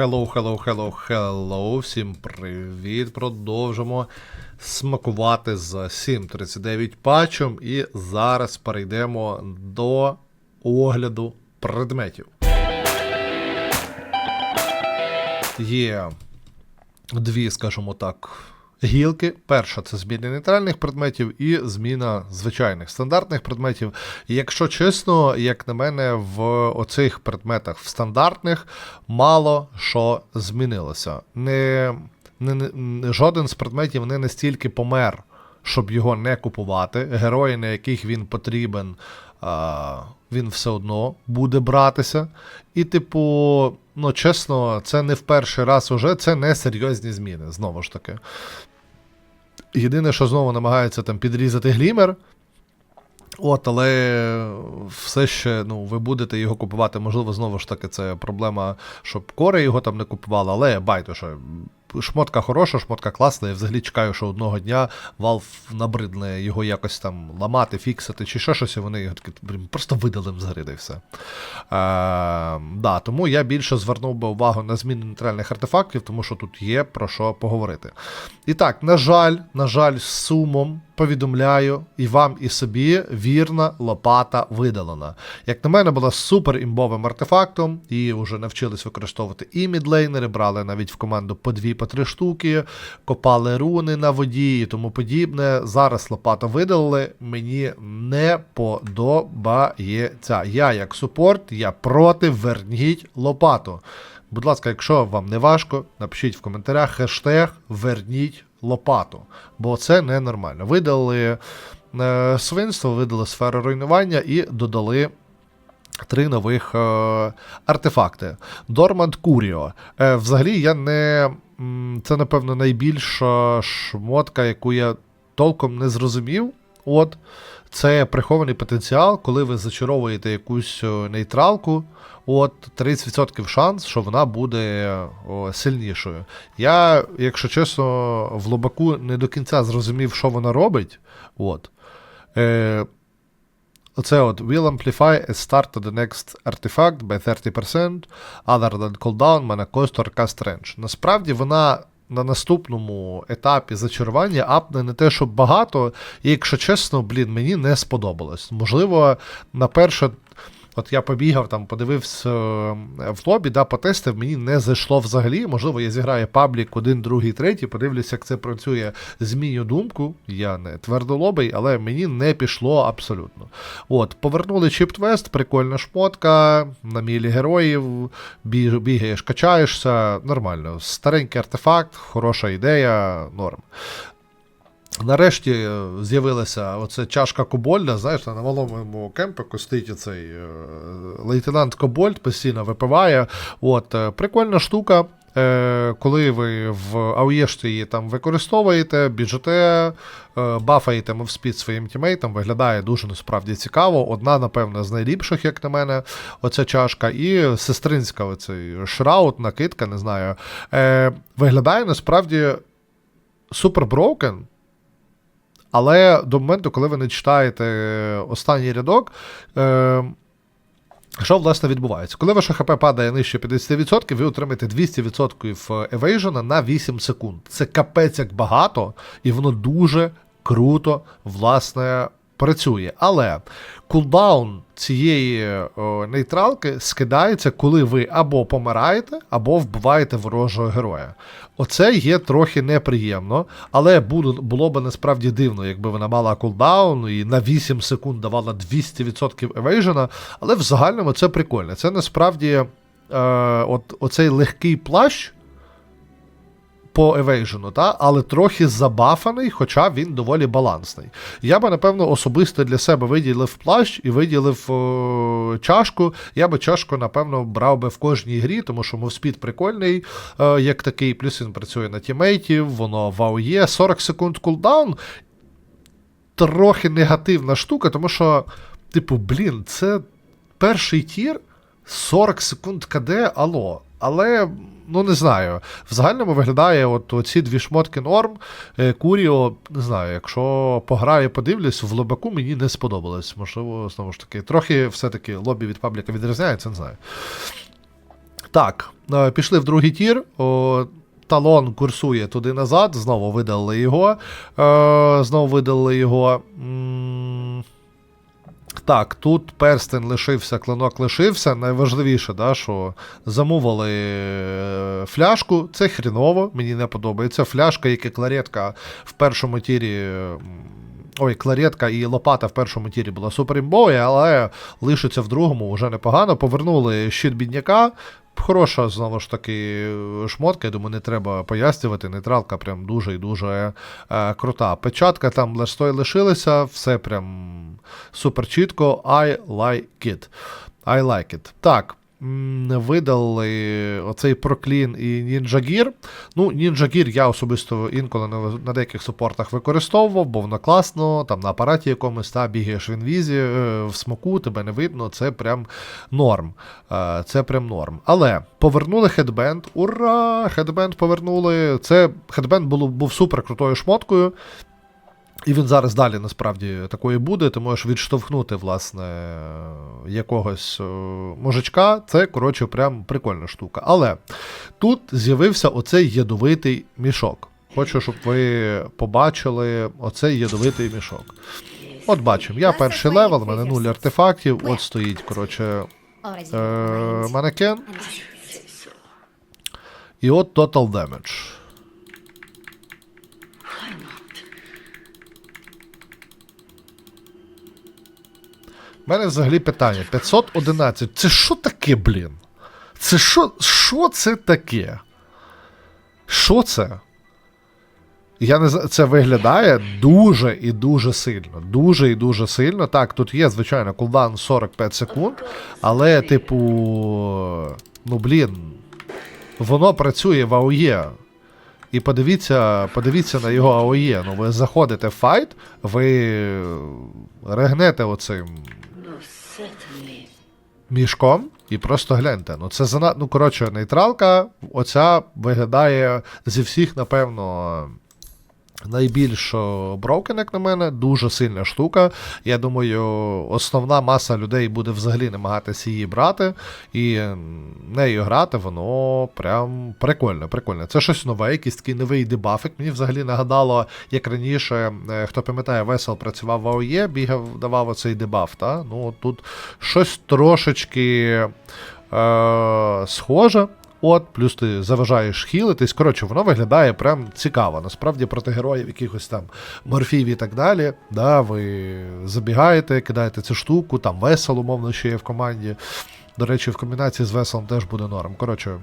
Hello, hello, hello, hello. Всім привіт. Продовжимо смакувати з 7.39 патчем. І зараз перейдемо до огляду предметів. Є дві, скажімо так, гілки. Перша це зміна нейтральних предметів і зміна звичайних стандартних предметів. І якщо чесно, як на мене, в оцих предметах в стандартних мало що змінилося. Не, не, не, жоден з предметів не настільки помер, щоб його не купувати. Герої, на яких він потрібен. Він все одно буде братися. І, типу, ну чесно, це не в перший раз уже, це не серйозні зміни, знову ж таки. Єдине, що знову намагається там підрізати глімер. От, але все ще ну, ви будете його купувати. Можливо, знову ж таки, це проблема, щоб кори його там не купували, але байдуже. Шмотка хороша, шмотка класна. Я взагалі чекаю, що одного дня Valve набридне його якось там ламати, фіксити чи що щось, і вони його просто видалим з гри, і все. Е, да, Тому я більше звернув би увагу на зміну нейтральних артефактів, тому що тут є про що поговорити. І так, на жаль, на жаль, з сумом повідомляю і вам, і собі вірна лопата видалена. Як на мене, була супер імбовим артефактом, її вже навчились використовувати і мідлейнери, брали навіть в команду по дві, по три штуки, копали руни на воді і тому подібне. Зараз лопату видалили, мені не подобається. Я, як супорт, я проти верніть лопату. Будь ласка, якщо вам не важко, напишіть в коментарях хештег верніть лопату, бо це ненормально. Видали е, свинство, видали сферу руйнування і додали. Три нових е, артефакти. Дорманд Куріо. Е, взагалі, я не. Це, напевно, найбільша шмотка, яку я толком не зрозумів. От. Це прихований потенціал, коли ви зачаровуєте якусь е, нейтралку. От 30% шанс, що вона буде о, сильнішою. Я, якщо чесно, в лобаку не до кінця зрозумів, що вона робить. От. Е, Оце от will amplify a start to the next artifact by 30% other than cooldown, mana cost or cast range. Насправді вона на наступному етапі зачарування апне не те, щоб багато, і якщо чесно, блін, мені не сподобалось. Можливо, на перше. От я побігав там, подивився е, в лобі, да, потестив, мені не зайшло взагалі. Можливо, я зіграю паблік один, другий, третій, подивлюся, як це працює, зміню думку. Я не твердолобий, але мені не пішло абсолютно. От, Повернули чіп-твест, прикольна шмотка, на мілі героїв, бігаєш, качаєшся, нормально. Старенький артефакт, хороша ідея, норм. Нарешті е, з'явилася оця чашка Кобольда. Знаєш, на малому кемпику стоїть цей е, лейтенант Кобольд, постійно випиває. От, е, Прикольна штука. Коли ви в ауєшці її там використовуєте, біжите, бафаєте мовспід своїм тімейтам, виглядає дуже насправді цікаво. Одна, напевно, з найліпших, як на мене, оця чашка, і сестринська оцей шраут, накидка, не знаю. Виглядає насправді супер броукен. Але до моменту, коли ви не читаєте останній рядок, е, що власне відбувається? Коли ваше ХП падає нижче 50%, ви отримаєте 200% евейжена на 8 секунд. Це капець як багато, і воно дуже круто, власне, працює. Але кулдаун цієї о, нейтралки скидається, коли ви або помираєте, або вбиваєте ворожого героя. Оце є трохи неприємно, але було, було б насправді дивно, якби вона мала кулдаун і на 8 секунд давала 200% евейжена, але в загальному це прикольно. Це насправді е, от, оцей легкий плащ по евейжену, та? але трохи забафаний, хоча він доволі балансний. Я би, напевно, особисто для себе виділив плащ і виділив о, чашку. Я би чашку, напевно, брав би в кожній грі, тому що мовспід прикольний, е, як такий, плюс він працює на тімейтів, воно вау є. 40 секунд кулдаун. Трохи негативна штука, тому що, типу, блін, це перший тір, 40 секунд КД, алло. Але, ну не знаю. В загальному виглядає от ці дві шмотки норм. Е, Куріо, не знаю, якщо пограю, подивлюсь, в лобаку мені не сподобалось. Можливо, знову ж таки, трохи все-таки лобі від пабліка відрізняється, не знаю. Так, е, пішли в другий тір. Талон курсує туди назад, знову видали його. Е, знову видали його. Так, тут перстень лишився, клинок лишився. Найважливіше, да, що замовили е, фляжку. Це хріново, мені не подобається. Фляжка, як і кларетка в першому тірі. Ой, кларетка і лопата в першому тірі була супер імбовою, але лишиться в другому вже непогано. Повернули щит бідняка. Хороша, знову ж таки, шмотка, я думаю, не треба пояснювати. Нейтралка прям дуже і дуже е, крута. Печатка там листой лишилася, все прям супер чітко. I like it. I like it. Так. Видали оцей проклін і Gear. Ну, Gear я особисто інколи на, деяких супортах використовував, бо воно класно, там на апараті якомусь, та, бігаєш в інвізі, е, в смоку, тебе не видно, це прям норм. Е, Це прям норм. Але повернули хедбенд. Ура! Хедбенд повернули. Це хедбенд був супер крутою шмоткою. І він зараз далі насправді такою буде. Ти можеш відштовхнути, власне, якогось е, мужичка. Це, коротше, прям прикольна штука. Але тут з'явився оцей ядовитий мішок. Хочу, щоб ви побачили оцей ядовитий мішок. От бачимо, я перший левел, в мене нуль артефактів, от стоїть, коротше, е, манекен. І от Total Damage. У мене взагалі питання: 511. Це що таке, блін? Це що, що це таке? Що це? Я не це виглядає дуже і дуже сильно. Дуже і дуже сильно. Так, тут є, звичайно, кулдаун 45 секунд, але, типу. Ну, блін. Воно працює в АОЄ. І подивіться, подивіться на його АОЄ. Ну, ви заходите в файт, ви регнете оцим мішком і просто гляньте. Ну це занадто Ну, коротше, нейтралка, оця виглядає зі всіх, напевно. Найбільш брокен, як на мене, дуже сильна штука. Я думаю, основна маса людей буде взагалі намагатися її брати, і нею грати, воно прям прикольно, прикольно. Це щось нове, якийсь такий новий дебафик. Мені взагалі нагадало, як раніше, е, хто пам'ятає, весел працював в АОЄ, бігав, давав оцей дебаф. Та? Ну, тут щось трошечки е- схоже. От, плюс ти заважаєш хілитись. Коротше, воно виглядає прям цікаво. Насправді проти героїв якихось там морфів і так далі. Да, Ви забігаєте, кидаєте цю штуку, там весел, умовно, ще є в команді. До речі, в комбінації з веселом теж буде норм. Коротше.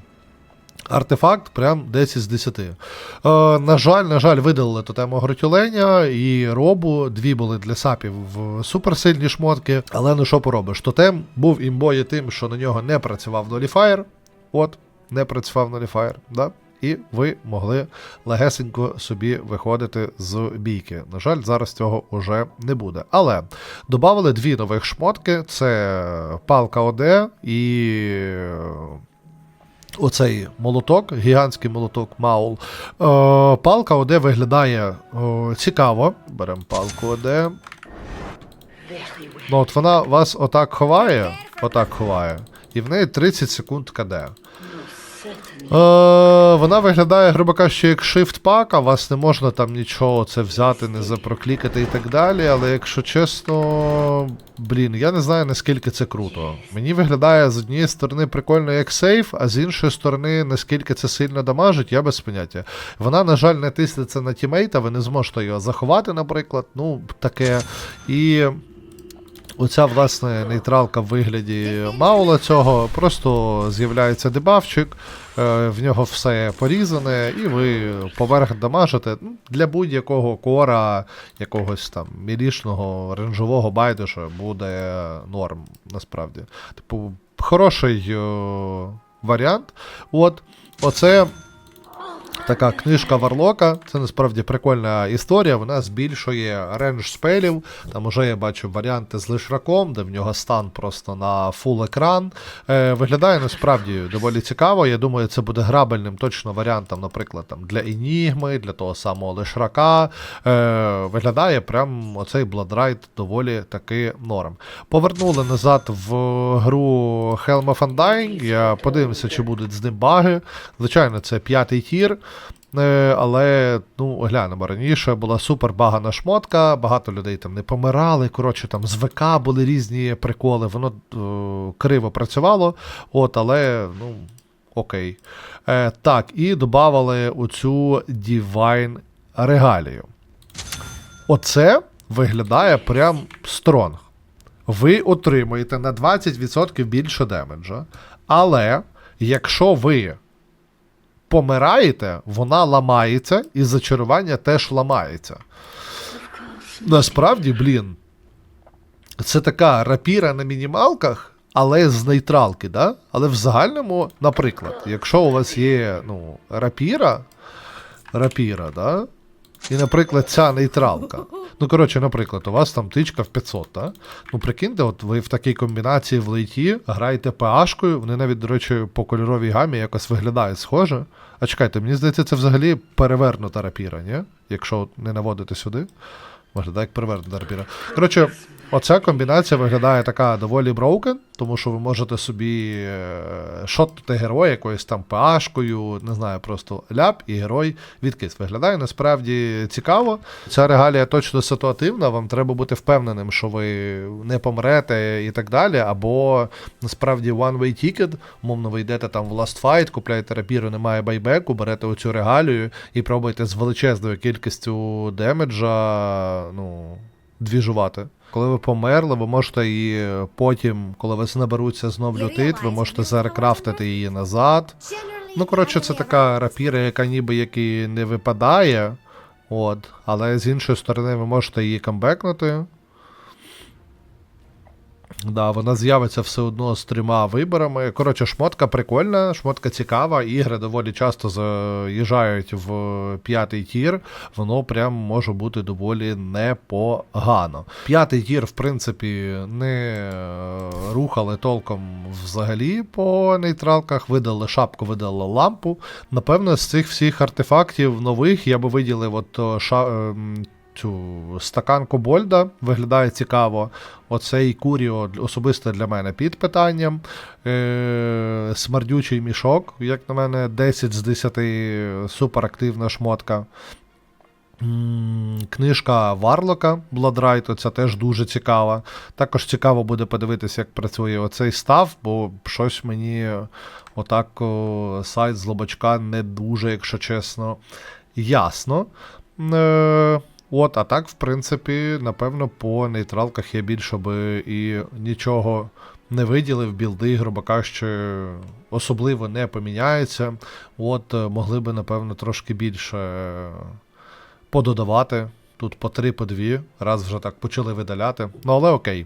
Артефакт прям 10 з 10. Е, на жаль, на жаль, видалили тотему гротюленя і робу. Дві були для сапів в суперсильні шмотки. Але ну що поробиш? Тотем був імбою тим, що на нього не працював Ноліфаєр. От, не працював Ноліфаєр, да? І ви могли легесенько собі виходити з бійки. На жаль, зараз цього вже не буде. Але додали дві нових шмотки: це палка ОД і оцей молоток, гігантський молоток Маул. Е, палка ОД виглядає е, цікаво. Беремо палку ОД. Ну, от вона вас отак ховає, отак ховає, і в неї 30 секунд КД. Е, вона виглядає, грубо кажучи, як shift пак, а вас не можна там нічого це взяти, не запроклікати і так далі. Але якщо чесно, блін, я не знаю наскільки це круто. Мені виглядає з однієї сторони прикольно як сейф, а з іншої сторони, наскільки це сильно дамажить, я без поняття. Вона, на жаль, не тиснеться на тімейта, ви не зможете його заховати, наприклад. Ну, таке. І. Оця, власне, нейтралка в вигляді Маула цього, просто з'являється дебафчик, е, в нього все порізане, і ви поверх дамажите Ну, для будь-якого кора, якогось там мілішного ренжового байдуша буде норм, насправді. Типу, хороший е, варіант. От, оце така книжка Варлока. Це насправді прикольна історія. Вона збільшує рендж спелів. Там уже я бачу варіанти з лишраком, де в нього стан просто на фул екран. Е, виглядає насправді доволі цікаво. Я думаю, це буде грабельним точно варіантом, наприклад, там для Енігми, для того самого лишрака. Е, виглядає прям оцей Bloodride доволі таки норм. Повернули назад в гру Helm of Undying. Я подивимося, чи будуть з ним баги. Звичайно, це п'ятий тір. Е, Але ну глянемо раніше була супер багана шмотка, багато людей там не помирали. Коротше, там з ВК були різні приколи, воно е, криво працювало. От, але ну окей. Е, так, і додавали оцю Divine регалію. Оце виглядає прям стронг. Ви отримуєте на 20% більше демеджа. Але якщо ви помираєте, вона ламається, і зачарування теж ламається. Насправді, блін, це така рапіра на мінімалках, але з нейтралки, да? Але в загальному, наприклад, якщо у вас є ну, рапіра, рапіра, да? І, наприклад, ця нейтралка. Ну, коротше, наприклад, у вас там тичка в 500, так? Ну, прикиньте, от ви в такій комбінації в лейті граєте PA-шкою, вони навіть, до речі, по кольоровій гамі якось виглядають схоже. А чекайте, мені здається, це взагалі перевернута рапіра, ні? Якщо не наводити сюди. Виглядає як перевернута рапіра. Коротше, оця комбінація виглядає така доволі broken, тому що ви можете собі е, шотнути героя якоюсь там ПАшкою, не знаю, просто ляп і герой відкис. Виглядає насправді цікаво. Ця регалія точно ситуативна, вам треба бути впевненим, що ви не помрете і так далі. Або насправді one-way ticket, умовно, ви йдете там в Last Fight, купляєте рапіру, немає байбеку, берете оцю регалію і пробуєте з величезною кількістю демеджа, ну, двіжувати. Коли ви померли, ви можете її потім, коли вас наберуться знов лютит, ви можете зарекрафтити її назад. Ну, коротше, це така рапіра, яка ніби як і не випадає. От, але з іншої сторони, ви можете її камбекнути. Да, вона з'явиться все одно з трьома виборами. Коротше, шмотка прикольна, шмотка цікава, ігри доволі часто заїжджають в п'ятий тір, воно прям може бути доволі непогано. П'ятий тір, в принципі, не е, рухали толком взагалі по нейтралках, видали шапку, видали лампу. Напевно, з цих всіх артефактів нових я би виділив от о, ша. Цю стакан Кобольда виглядає цікаво. Оцей Куріо особисто для мене під питанням. Е, смердючий мішок, як на мене, 10 з 10 суперактивна шмотка. Книжка Варлока Bloodrite, це теж дуже цікава. Також цікаво буде подивитися, як працює оцей став, бо щось мені отак сайт з лобачка не дуже, якщо чесно, ясно. Е, От, а так, в принципі, напевно, по нейтралках я більше би і нічого не виділив. Білди, грубо кажучи, особливо не поміняються. От, е, могли би, напевно, трошки більше е, пододавати. Тут по три, по дві, раз вже так почали видаляти. Ну, але окей.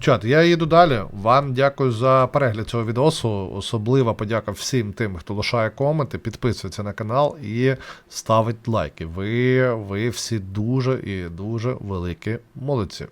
Чат, я їду далі. Вам дякую за перегляд цього відосу. Особлива подяка всім тим, хто лишає коменти, підписується на канал і ставить лайки. Ви, ви всі дуже і дуже великі молодці.